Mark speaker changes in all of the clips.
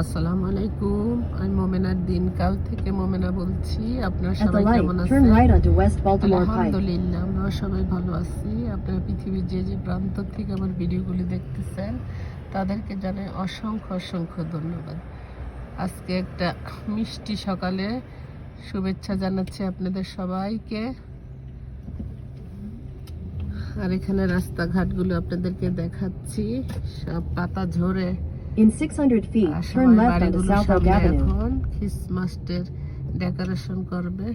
Speaker 1: আসসালামু আলাইকুম। আমি মোমেনার দিনকাল থেকে মোমেনা বলছি। আপনারা সবাই কেমন আছেন. আলহামদুলিল্লাহ আমরা সবাই ভালো আছি। আপনারা পৃথিবীর যে যে প্রান্ত থেকে আমার ভিডিওগুলি দেখতেছেন তাদেরকে জানাই অসংখ্য অসংখ্য ধন্যবাদ। আজকে একটা মিষ্টি সকালে শুভেচ্ছা জানাচ্ছি আপনাদের সবাইকে। আর এখানে রাস্তাঘাটগুলো আপনাদেরকে দেখাচ্ছি। সব পাতা ঝরে।
Speaker 2: In 600 feet, turn left
Speaker 1: বাড়িগুলোর
Speaker 2: South Oak Avenue.
Speaker 1: এখন খ্রিসমাসের ডেকোরেশন করবে।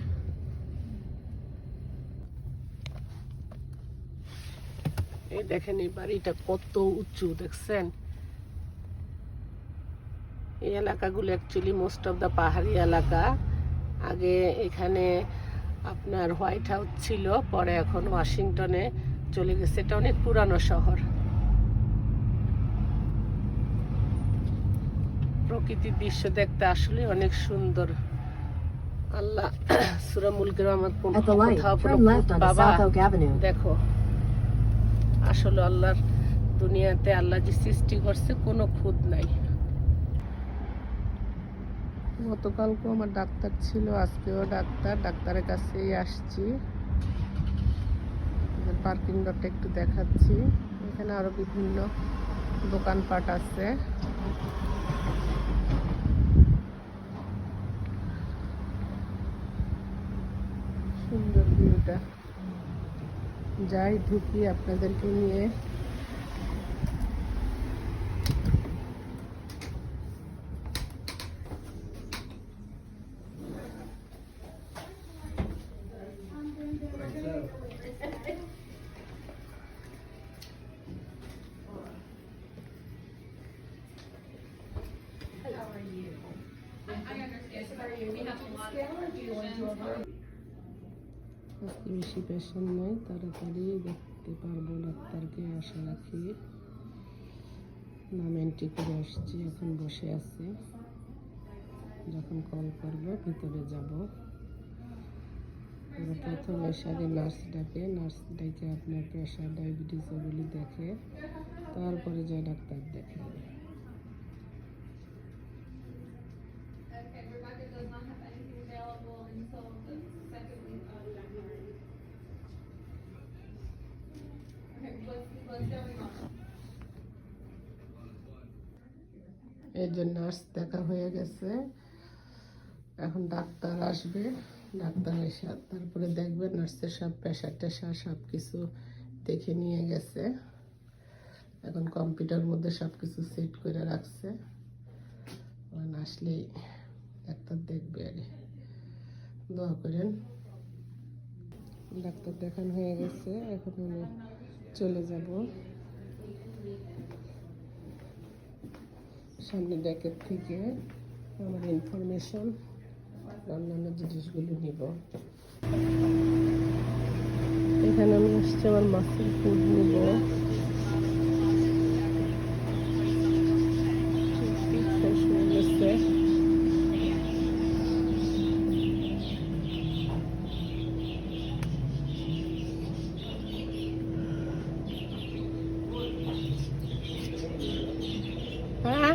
Speaker 1: এই দেখেন এই বাড়িটা কত উঁচু দেখছেন? এই এলাকাগুলো অ্যাকচুয়ালি মোস্ট অফ দ্য পাহাড়ি এলাকা। আগে এখানে আপনার হোয়াইট হাউস ছিল পরে এখন ওয়াশিংটনে চলে গেছে। এটা অনেক পুরানো শহর। প্রকৃতির দৃশ্য দেখতে আসলে অনেক সুন্দর। আল্লাহ সুরা মুলকের আমার কোন-
Speaker 2: At the light,
Speaker 1: কোথাও কোনো
Speaker 2: turn left
Speaker 1: ভূত
Speaker 2: onto
Speaker 1: বাবা. দেখো আসলে আল্লাহর দুনিয়াতে আল্লাহ যে সৃষ্টি করছে কোনো খুদ নাই। গতকালকেও আমার ডাক্তার ছিল আজকেও ডাক্তার ডাক্তারের কাছেই আসছি। পার্কিং লটটা একটু দেখাচ্ছি। এখানে আরও বিভিন্ন দোকানপাট আছে। সুন্দর ভিউটা। যাই ঢুকি আপনাদেরকে নিয়ে। বেশি পেশেন্ট নাই, তাড়াতাড়ি দেখতে পারব ডাক্তারকে, আশা রাখি। নাম এন্ট্রি করে আসছি, এখন বসে আছি। যখন কল করব, ভিতরে যাব। প্রথমে সাথে নার্স ডাকে নার্স ডেকে আপনার প্রেশার ডায়াবেটিস ওগুলি দেখে, তারপরে যায় ডাক্তার দেখে এই যে নার্স দেখা হয়ে গেছে। এখন ডাক্তার আসবে, ডাক্তার এসে তারপরে দেখবে নার্সের সব প্রেশার টেশার সব কিছু দেখে নিয়ে গেছে। এখন কম্পিউটার মধ্যে সব কিছু সেট করে রাখছে। আসলেই ডাক্তার দেখবে আগে দোয়া করেন। ডাক্তার দেখানো হয়ে গেছে, এখন আমি চলে যাব। সামনে ডেকের থেকে আমার ইনফরমেশন অন্যান্য জিনিসগুলো নিব। এখানে আমি আসছি, আমার মাছের ফুড নিব শেষ হয়ে গেছে হ্যাঁ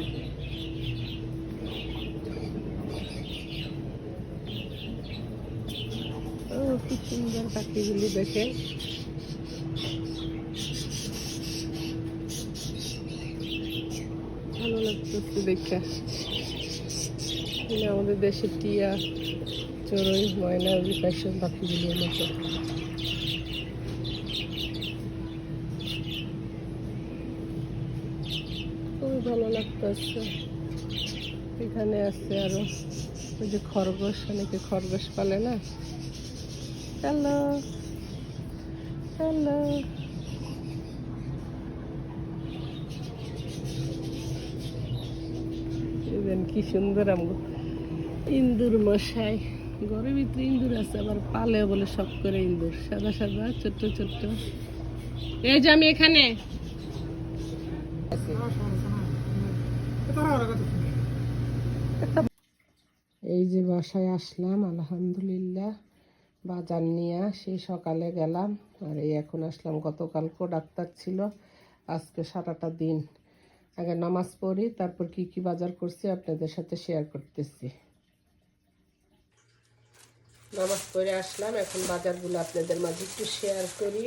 Speaker 1: ও কি সুন্দর পাখিগুলি দেখে। ভালো লাগতেছে দেখে। আমাদের দেশে টিয়া, চড়ুই, ময়না বিকাশের পাখিগুলির মতো খুবই ভালো লাগতেছে। এখানে আছে আরও, ওই যে খরগোশ, অনেকে খরগোশ পালে না? হ্যালো হ্যালো কি সুন্দর আমগো। ইন্দুর মশাই। ঘরের ভিতরে ইন্দুর আছে, আবার পালে বলে সব করে ইন্দুর। সাদা সাদা, ছোট্ট ছোট্ট। এই যে আমি এখানে। এই যে বাসায় আসলাম, আলহামদুলিল্লাহ। বাজার নিয়ে আসি, সকালে গেলাম। আর এই এখন আসলাম, গতকালকেও ডাক্তার ছিল, আজকে সারাটা দিন। আগে নামাজ পড়ি, তারপর কি কি বাজার করছি আপনাদের সাথে শেয়ার করতেছি। নামাজ পড়ে আসলাম, এখন বাজারগুলো আপনাদের মাঝে একটু শেয়ার করি।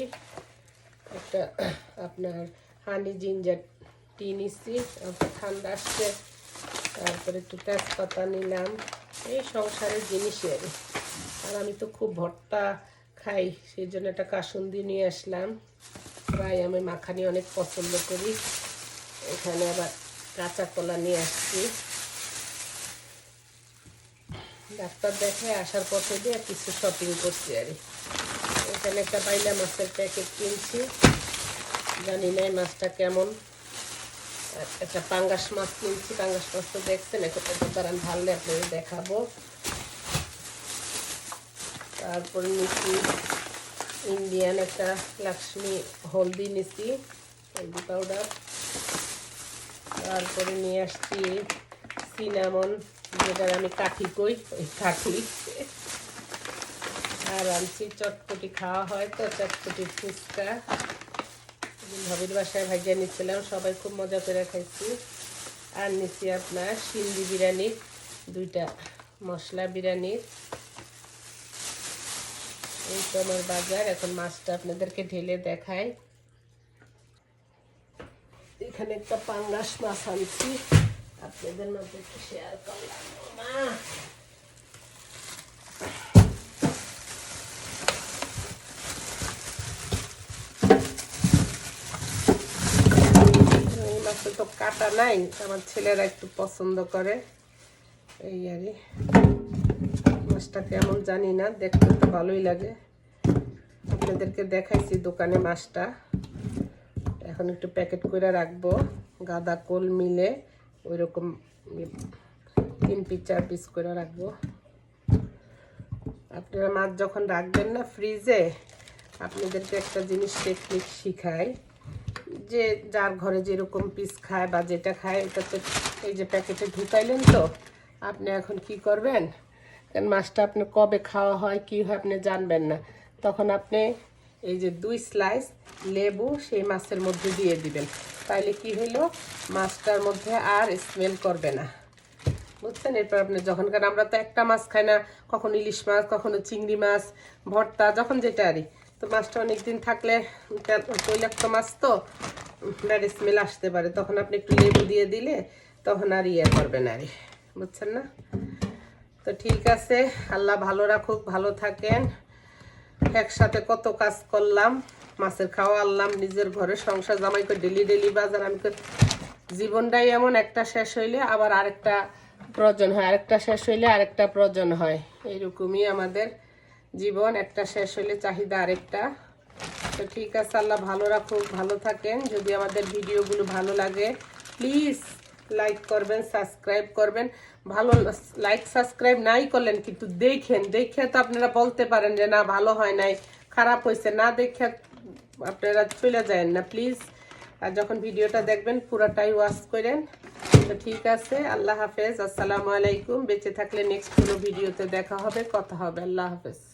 Speaker 1: একটা, আপনার হানি জিঞ্জার টি নিচ্ছি ঠান্ডা আসছে, তারপরে একটু তেজপাতা নিলাম। এই সংসারের জিনিসই আর। আর আমি তো খুব ভর্তা খাই সেই জন্য একটা কাসুন্দি নিয়ে আসলাম। প্রায় আমি মাখানি অনেক পছন্দ করি। এখানে আবার কাঁচা কলা নিয়ে আসছি। ডাক্তার দেখে আসার পথে দিয়ে কিছু শপিং করছি আর। এখানে একটা বাইলা মাছের প্যাকেট কিনছি। জানি না মাছটা কেমন। একটা পাঙ্গাস মাছ কিনছি। পাঙ্গাস মাছ তো দেখছেন এখন দাঁড়ান ভাললে আপনাদের দেখাবো। তারপর নিচ্ছি ইন্ডিয়ান একটা লক্ষ্মী হলদি নিচ্ছি, হলদি পাউডার তারপরে নিয়ে আসছি সিনামন যেটার আমি কাঠি কই, ওই কাঠি। আর আনছি চটপটি, খাওয়া হয় তো চটপটি ফুচকা। ভাবির বাসায় ভাজিয়া নিচ্ছিলাম, সবাই খুব মজা করে খাইছি। আর নিচ্ছি আপনার সিন্দি বিরিয়ানির দুইটা মশলা বিরিয়ানির এই তো আমার বাজার, এখন মাছটা আপনাদেরকে ঢেলে দেখাই। এখানে একটা পাঙ্গাস মাছ আনছি, আপনাদের মধ্যে একটু শেয়ার করলাম। তো কাটা নাই, আমার ছেলেরা একটু পছন্দ করে। এই আর। মাছটা কেমন জানি না, দেখতে তো ভালোই লাগে। আপনাদেরকে দেখাইছি দোকানে মাছটা। এখন একটু প্যাকেট করে রাখব। গাদা কোল মিলে ওই রকম তিন পিস, চার পিস করে রাখব। আপনারা মাছ যখন রাখবেন না ফ্রিজে, আপনাদেরকে একটা জিনিস টেকনিক শিখাই। যে যার ঘরে যেরকম পিস খায় বা যেটা খায়, এটা তো এই যে প্যাকেটে ঢুকাইলেন তো, আপনি এখন কি করবেন? কারণ মাছটা আপনি কবে খাওয়া হয়, কি হয় আপনি জানবেন না। তখন আপনি এই যে দুই স্লাইস লেবু সেই মাছের মধ্যে দিয়ে দিবেন। তাইলে কি হলো মাছটার মধ্যে আর স্মেল করবে না। বুঝছেন? এরপর আপনি যখন, কারণ আমরা তো একটা মাছ খাই না, কখনো ইলিশ মাছ, কখনো চিংড়ি মাছ, ভর্তা, যখন যেটা আরই তো মাছটা অনেক দিন থাকলে তেল- তৈলাক্ত মাছ তো ব্যাড স্মেল আসতে পারে। তখন আপনি একটু লেবু দিয়ে দিলে তখন আর ইয়ে করবেন আর বুঝছেন না? তো ঠিক আছে, আল্লাহ ভালো রাখুক, ভালো থাকেন। একসাথে কত কাজ করলাম, মাছের খাওয়া আনলাম, নিজের ঘরে সংসার জামাই করে ডেলি ডেলি বাজার, আমি জীবনটাই এমন একটা শেষ হইলে আবার আরেকটা প্রয়োজন হয়, আরেকটা শেষ হইলে আরেকটা প্রয়োজন হয়। এইরকমই আমাদের জীবন, একটা শেষ হইলে চাহিদা আরেকটা। তো ঠিক আছে, আল্লাহ ভালো রাখুক, ভালো থাকেন। যদি আমাদের ভিডিওগুলো ভালো লাগে প্লিজ লাইক করবেন সাবস্ক্রাইব করবেন। ভালো লাইক সাবস্ক্রাইব নাই করলেন কিন্তু দেখেন, দেখে তো আপনারা বলতে পারেন যে না, ভালো হয় নাই, খারাপ হয়েছে। না দেখে আপনারা চলে যায় না প্লিজ আর যখন ভিডিওটা দেখবেন, পুরাটাই ওয়াশ করেন। তো ঠিক আছে, আল্লাহ হাফেজ। আসসালামু আলাইকুম। বেঁচে থাকলে নেক্সট কোনো ভিডিওতে দেখা হবে, কথা হবে। আল্লাহ হাফেজ।